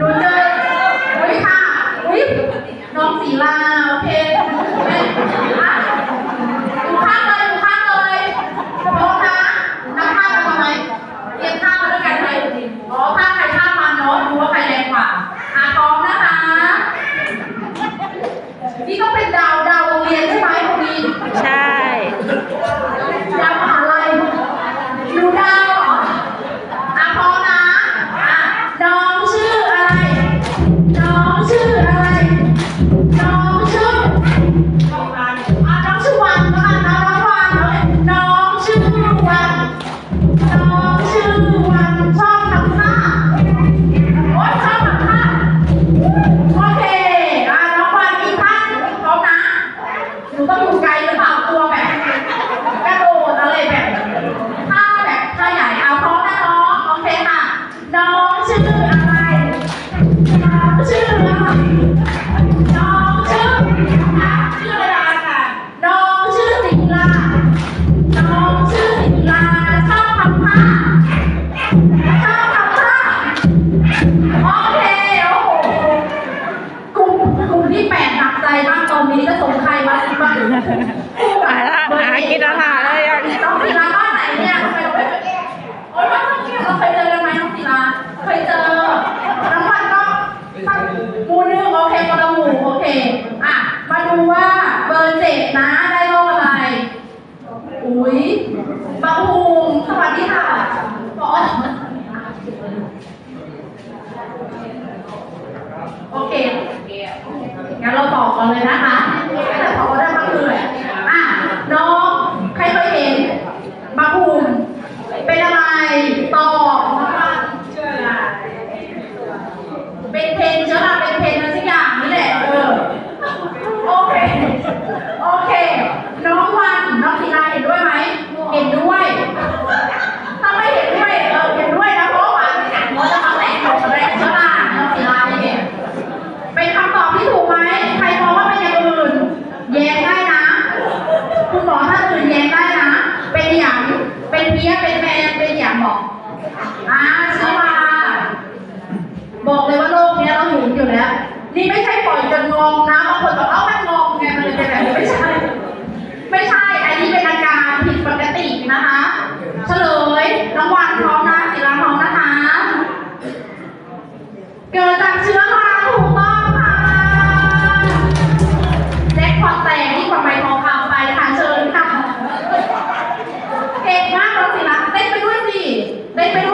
ลุ้นเลยอุ้ยค่ะอุ้ยน้องสีลา น้องชื่อชื่อเวลาค่ะ น้องชื่อสิงลาน้องชื่อสิงลาชอบทำผ้าชอบทำผ้าโอเคโอ้โหกลุ่มที่แปดหักใจมากตอนนี้จะส่งใครมาบ้าง หาละหากินอาหาร อุ้ยบางภูมิสวัสดีค่ะปอโอเคงั้นเราต่อก่อนเลยนะคะ 啊说话 Pero